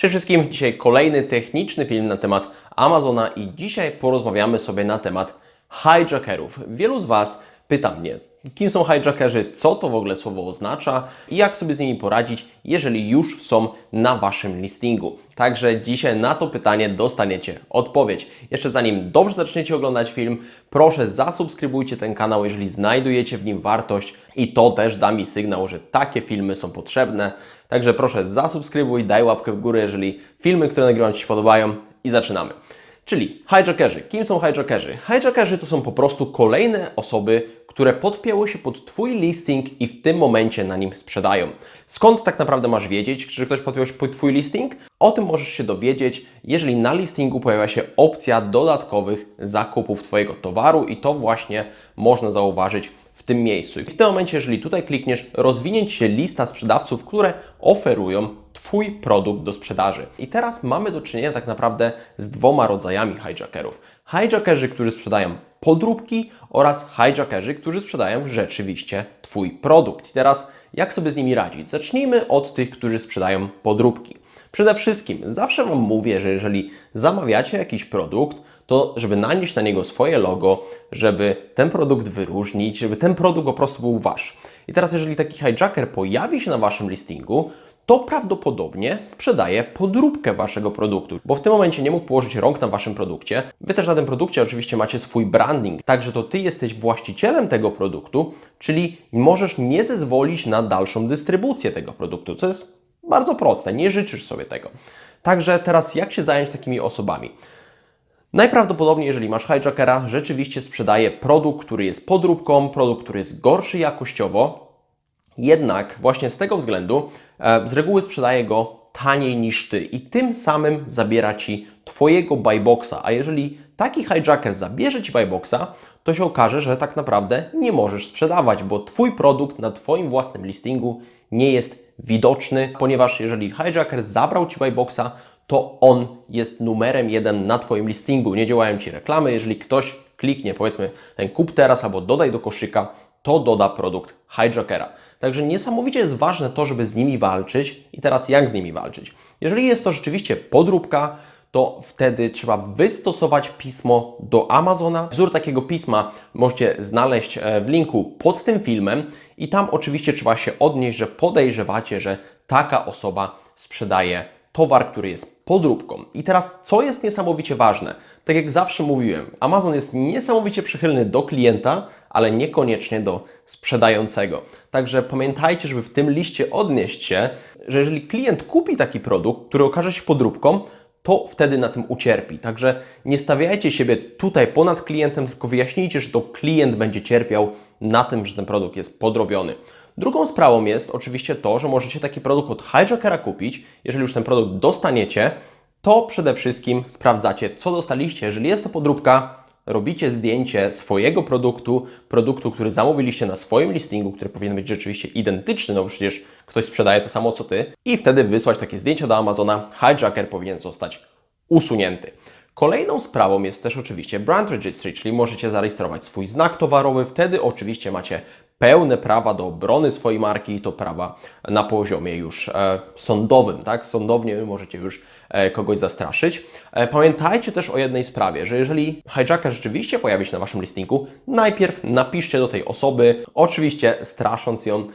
Cześć wszystkim, dzisiaj kolejny techniczny film na temat Amazona i dzisiaj porozmawiamy sobie na temat hijackerów. Wielu z Was pyta mnie, kim są hijackerzy, co to w ogóle słowo oznacza i jak sobie z nimi poradzić, jeżeli już są na Waszym listingu. Także dzisiaj na to pytanie dostaniecie odpowiedź. Jeszcze zanim dobrze zaczniecie oglądać film, proszę zasubskrybujcie ten kanał, jeżeli znajdujecie w nim wartość i to też da mi sygnał, że takie filmy są potrzebne. Także proszę zasubskrybuj, daj łapkę w górę, jeżeli filmy, które nagrywam Ci się podobają i zaczynamy. Czyli hijackerzy. Kim są hijackerzy? Hijackerzy to są po prostu kolejne osoby, które podpięły się pod Twój listing i w tym momencie na nim sprzedają. Skąd tak naprawdę masz wiedzieć, czy ktoś podpiął się pod Twój listing? O tym możesz się dowiedzieć, jeżeli na listingu pojawia się opcja dodatkowych zakupów Twojego towaru i to właśnie można zauważyć w tym miejscu. I w tym momencie, jeżeli tutaj klikniesz, rozwinie Ci się lista sprzedawców, które oferują Twój produkt do sprzedaży. I teraz mamy do czynienia tak naprawdę z dwoma rodzajami hijackerów. Hijackerzy, którzy sprzedają podróbki oraz hijackerzy, którzy sprzedają rzeczywiście Twój produkt. I teraz jak sobie z nimi radzić? Zacznijmy od tych, którzy sprzedają podróbki. Przede wszystkim zawsze Wam mówię, że jeżeli zamawiacie jakiś produkt, to żeby nanieść na niego swoje logo, żeby ten produkt wyróżnić, żeby ten produkt po prostu był Wasz. I teraz jeżeli taki hijacker pojawi się na Waszym listingu, to prawdopodobnie sprzedaje podróbkę Waszego produktu, bo w tym momencie nie mógł położyć rąk na Waszym produkcie. Wy też na tym produkcie oczywiście macie swój branding, także to Ty jesteś właścicielem tego produktu, czyli możesz nie zezwolić na dalszą dystrybucję tego produktu, co jest bardzo proste, nie życzysz sobie tego. Także teraz jak się zająć takimi osobami? Najprawdopodobniej, jeżeli masz hijackera, rzeczywiście sprzedaje produkt, który jest podróbką, produkt, który jest gorszy jakościowo, jednak właśnie z tego względu e, z reguły sprzedaje go taniej niż Ty i tym samym zabiera Ci Twojego buyboxa. A jeżeli taki hijacker zabierze Ci buyboxa, to się okaże, że tak naprawdę nie możesz sprzedawać, bo Twój produkt na Twoim własnym listingu nie jest widoczny, ponieważ jeżeli hijacker zabrał Ci buyboxa, to on jest numerem jeden na Twoim listingu. Nie działają Ci reklamy. Jeżeli ktoś kliknie, powiedzmy, ten kup teraz albo dodaj do koszyka, to doda produkt hijackera. Także niesamowicie jest ważne to, żeby z nimi walczyć. I teraz jak z nimi walczyć? Jeżeli jest to rzeczywiście podróbka, to wtedy trzeba wystosować pismo do Amazona. Wzór takiego pisma możecie znaleźć e, w linku pod tym filmem i tam oczywiście trzeba się odnieść, że podejrzewacie, że taka osoba sprzedaje towar, który jest podróbką. I teraz, co jest niesamowicie ważne? Tak jak zawsze mówiłem, Amazon jest niesamowicie przychylny do klienta, ale niekoniecznie do sprzedającego. Także pamiętajcie, żeby w tym liście odnieść się, że jeżeli klient kupi taki produkt, który okaże się podróbką, to wtedy na tym ucierpi. Także nie stawiajcie siebie tutaj ponad klientem, tylko wyjaśnijcie, że to klient będzie cierpiał na tym, że ten produkt jest podrobiony. Drugą sprawą jest oczywiście to, że możecie taki produkt od hijackera kupić. Jeżeli już ten produkt dostaniecie, to przede wszystkim sprawdzacie, co dostaliście. Jeżeli jest to podróbka, robicie zdjęcie swojego produktu, produktu, który zamówiliście na swoim listingu, który powinien być rzeczywiście identyczny, no bo przecież ktoś sprzedaje to samo co Ty, i wtedy wysłać takie zdjęcia do Amazona. Hijacker powinien zostać usunięty. Kolejną sprawą jest też oczywiście brand registry, czyli możecie zarejestrować swój znak towarowy. Wtedy oczywiście macie pełne prawa do obrony swojej marki i to prawa na poziomie już e, sądowym, tak? Sądownie możecie już e, kogoś zastraszyć. E, pamiętajcie też o jednej sprawie, że jeżeli hijacker rzeczywiście pojawi się na Waszym listingu, najpierw napiszcie do tej osoby, oczywiście strasząc ją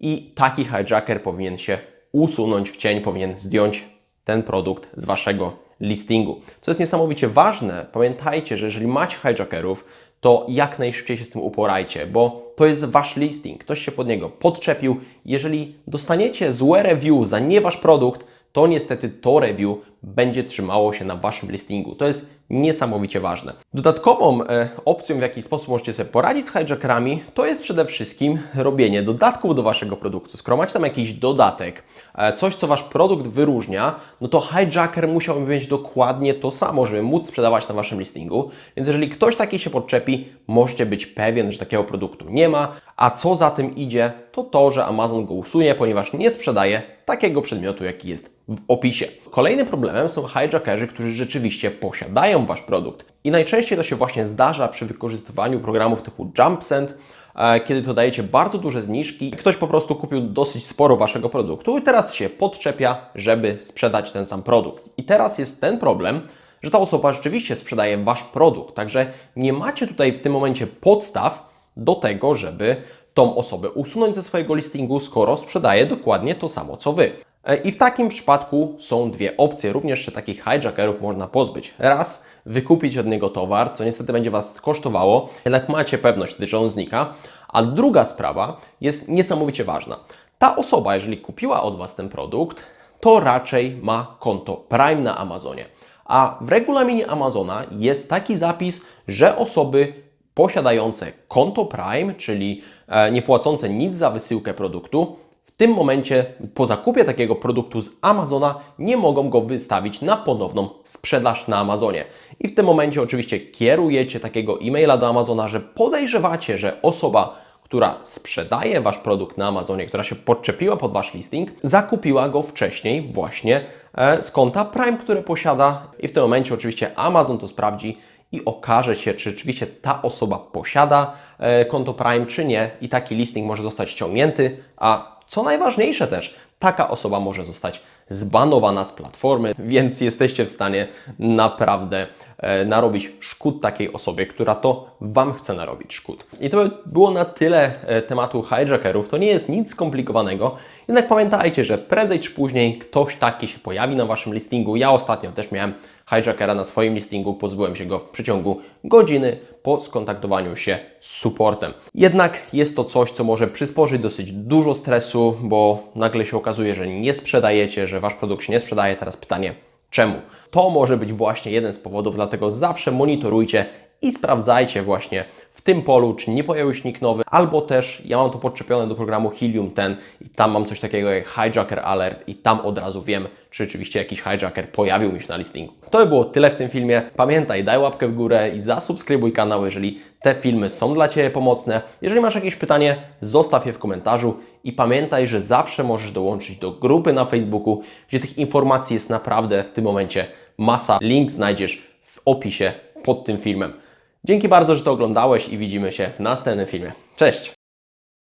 i taki hijacker powinien się usunąć w cień, powinien zdjąć ten produkt z Waszego listingu. Co jest niesamowicie ważne, pamiętajcie, że jeżeli macie hijackerów, to jak najszybciej się z tym uporajcie, bo to jest Wasz listing, ktoś się pod niego podczepił. Jeżeli dostaniecie złe review za nie Wasz produkt, to niestety to review będzie trzymało się na Waszym listingu. To jest niesamowicie ważne. Dodatkową e, opcją, w jaki sposób możecie sobie poradzić z hijackerami, to jest przede wszystkim robienie dodatków do Waszego produktu. Skoro macie tam jakiś dodatek, e, coś, co Wasz produkt wyróżnia, no to hijacker musiałby mieć dokładnie to samo, żeby móc sprzedawać na Waszym listingu. Więc jeżeli ktoś taki się podczepi, możecie być pewien, że takiego produktu nie ma. A co za tym idzie, to to, że Amazon go usunie, ponieważ nie sprzedaje takiego przedmiotu, jaki jest w opisie. Kolejnym problemem są hijackerzy, którzy rzeczywiście posiadają Wasz produkt. I najczęściej to się właśnie zdarza przy wykorzystywaniu programów typu JumpSend, e, kiedy to dajecie bardzo duże zniżki. Ktoś po prostu kupił dosyć sporo waszego produktu i teraz się podczepia, żeby sprzedać ten sam produkt. I teraz jest ten problem, że ta osoba rzeczywiście sprzedaje wasz produkt, także nie macie tutaj w tym momencie podstaw do tego, żeby tą osobę usunąć ze swojego listingu, skoro sprzedaje dokładnie to samo co wy. E, I w takim przypadku są dwie opcje. Również się takich hijackerów można pozbyć. Raz, wykupić od niego towar, co niestety będzie Was kosztowało, jednak macie pewność że on znika. A druga sprawa jest niesamowicie ważna. Ta osoba, jeżeli kupiła od Was ten produkt, to raczej ma konto Prime na Amazonie. A w regulaminie Amazona jest taki zapis, że osoby posiadające konto Prime, czyli e, nie płacące nic za wysyłkę produktu, tym momencie po zakupie takiego produktu z Amazona nie mogą go wystawić na ponowną sprzedaż na Amazonie. I w tym momencie oczywiście kierujecie takiego e-maila do Amazona, że podejrzewacie, że osoba, która sprzedaje Wasz produkt na Amazonie, która się podczepiła pod Wasz listing, zakupiła go wcześniej właśnie e, z konta Prime, które posiada. I w tym momencie oczywiście Amazon to sprawdzi i okaże się, czy rzeczywiście ta osoba posiada e, konto Prime, czy nie. I taki listing może zostać ściągnięty, a co najważniejsze też, taka osoba może zostać zbanowana z platformy, więc jesteście w stanie naprawdę narobić szkód takiej osobie, która to Wam chce narobić szkód. I to by było na tyle e, tematu hijackerów. To nie jest nic skomplikowanego, jednak pamiętajcie, że prędzej czy później ktoś taki się pojawi na Waszym listingu. Ja ostatnio też miałem hijackera na swoim listingu, pozbyłem się go w przeciągu godziny po skontaktowaniu się z supportem. Jednak jest to coś, co może przysporzyć dosyć dużo stresu, bo nagle się okazuje, że nie sprzedajecie, że Wasz produkt się nie sprzedaje. Teraz pytanie, czemu? To może być właśnie jeden z powodów, dlatego zawsze monitorujcie i sprawdzajcie właśnie w tym polu, czy nie pojawił się nick nowy, albo też ja mam to podczepione do programu Helium 10 i tam mam coś takiego jak hijacker alert i tam od razu wiem, czy rzeczywiście jakiś hijacker pojawił mi się na listingu. To by było tyle w tym filmie. Pamiętaj, daj łapkę w górę i zasubskrybuj kanał, jeżeli te filmy są dla Ciebie pomocne. Jeżeli masz jakieś pytanie, zostaw je w komentarzu i pamiętaj, że zawsze możesz dołączyć do grupy na Facebooku, gdzie tych informacji jest naprawdę w tym momencie masa. Link znajdziesz w opisie pod tym filmem. Dzięki bardzo, że to oglądałeś i widzimy się w następnym filmie. Cześć!